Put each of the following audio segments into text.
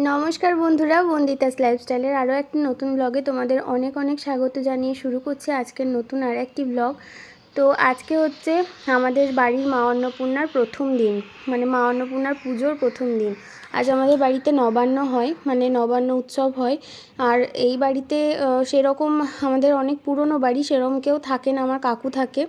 নমস্কার বন্ধুরা, বন্দিতাস লাইফস্টাইলের আরও একটি নতুন ব্লগে তোমাদের অনেক অনেক স্বাগত জানিয়ে শুরু করছি আজকের নতুন আর একটি ব্লগ তো আজকে হচ্ছে আমাদের বাড়ির মা অন্নপূর্ণার প্রথম দিন। মানে মা অন্নপূর্ণার পুজোর প্রথম দিন। আজ আমাদের বাড়িতে নবান্ন হয় মানে নবান্ন উৎসব হয়। আর এই বাড়িতে সেরকম আমাদের অনেক পুরনো বাড়ি সেরকম কেউ থাকে না, আমার কাকু থাকে।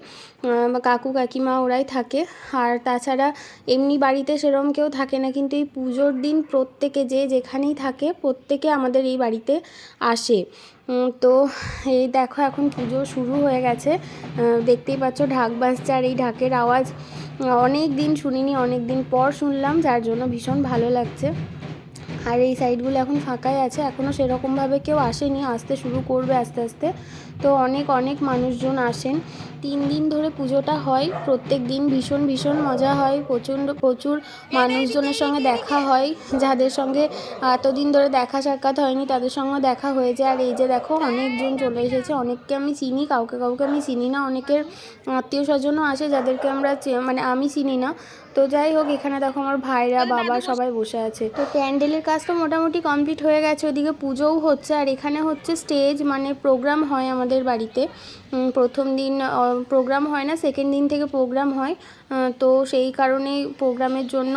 কাকু কাকিমা ওরাই থাকে। আর তাছাড়া এমনি বাড়িতে সেরকম কেউ থাকে না, কিন্তু এই পুজোর দিন প্রত্যেকে যে যেখানেই থাকে, প্রত্যেকে আমাদের এই বাড়িতে আসে। তো এই দেখো এখন পুজো শুরু হয়ে গেছে। দেখতেই পাচ্ছ ঢাক বাজছে আর এই ঢাকের আওয়াজ অনেক দিন শুনিনি, অনেক দিন পর শুনলাম, যার জন্য ভীষণ ভালো লাগছে। আর এই সাইডগুলো এখন ফাঁকাই আছে এখনও সেরকমভাবে কেউ আসেনি, আসতে শুরু করবে আস্তে আস্তে। তো অনেক অনেক মানুষজন আসেন। তিন দিন ধরে পুজোটা হয়, প্রত্যেক দিন ভীষণ ভীষণ মজা হয়, প্রচণ্ড প্রচুর মানুষজনের সঙ্গে দেখা হয়, যাদের সঙ্গে এতদিন ধরে দেখা সাক্ষাৎ হয়নি তাদের সঙ্গে দেখা হয়ে যায়। আর এই যে দেখো, অনেকজন চলে এসেছে, অনেককে আমি চিনি, কাউকে কাউকে আমি চিনি না, অনেকের আত্মীয় স্বজনও আসে যাদেরকে আমরা মানে আমি চিনি না। তো যাই হোক, এখানে দেখো আমার ভাইরা, বাবা সবাই বসে আছে। তো প্যান্ডেলের কাজ তো মোটামুটি কমপ্লিট হয়ে গেছে, ওদিকে পুজোও হচ্ছে। আর এখানে হচ্ছে স্টেজ মানে প্রোগ্রাম হয় আমাদের বাড়িতে। প্রথম দিন প্রোগ্রাম হয় না সেকেন্ড দিন থেকে প্রোগ্রাম হয়। তো সেই কারণে প্রোগ্রামের জন্য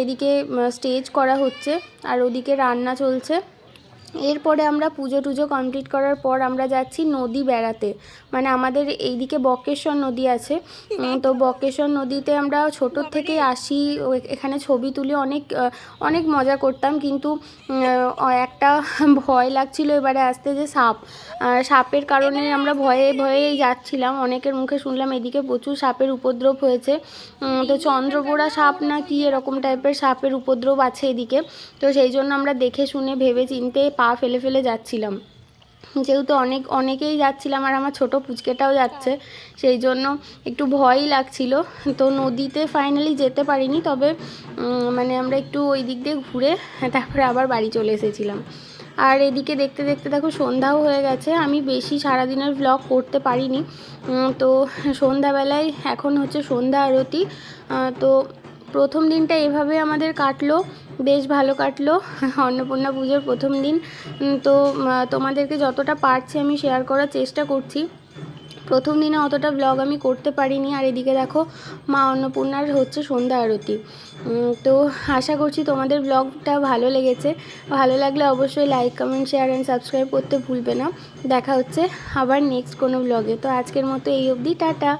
এদিকে স্টেজ করা হচ্ছে। আর ওদিকে রান্না চলছে। এরপরে আমরা পুজো টুজো কমপ্লিট করার পর আমরা যাচ্ছি নদী বেড়াতে। মানে আমাদের এইদিকে বকেশ্বর নদী আছে। তো বকেশ্বর নদীতে আমরা ছোটোর থেকেই আসি। এখানে ছবি তুলি অনেক অনেক মজা করতাম। কিন্তু একটা ভয় লাগছিল এবারে আসতে যে সাপ। সাপের কারণে আমরা ভয়ে, ভয়েই যাচ্ছিলাম। অনেকের মুখে শুনলাম এদিকে প্রচুর সাপের উপদ্রব হয়েছে। তো চন্দ্রবোড়া সাপ না কি এরকম টাইপের সাপের উপদ্রব আছে এদিকে। তো সেই জন্য আমরা দেখে শুনে, ভেবে চিনতে পা ফেলে ফেলে যাচ্ছিলাম। যেহেতু অনেক, অনেকেই যাচ্ছিলাম আর আমার ছোট পুচকেটাও যাচ্ছে, সেই জন্য একটু ভয়ই লাগছিল। তো নদীতে ফাইনালি যেতে পারিনি, তবে মানে আমরা একটু ওই দিক দিয়ে ঘুরে তারপরে আবার বাড়ি চলে এসেছিলাম। আর এদিকে দেখতে দেখতে দেখো সন্ধ্যাও হয়ে গেছে, আমি বেশি সারাদিনের ভ্লগ করতে পারিনি। তো সন্ধ্যাবেলায় এখন হচ্ছে সন্ধ্যা আরতি তো প্রথম দিনটা এভাবে আমাদের কাটলো, বেশ ভালো কাটলো, অন্নপূর্ণা পুজোর প্রথম দিন। তো তোমাদেরকে যতটা পারছি আমি শেয়ার করার চেষ্টা করছি। প্রথম দিনে অতটা ব্লগ আমি করতে পারিনি, আর এদিকে দেখো মা অন্নপূর্ণার হচ্ছে সন্ধ্যা আরতি। তো, আশা করছি তোমাদের ব্লগটা ভালো লেগেছে। ভালো লাগলে অবশ্যই like comment share and subscribe করতে ভুলবে না। দেখা হচ্ছে আবার নেক্সট কোনো ব্লগে তো আজকের মতো এই অবধি, টাটা!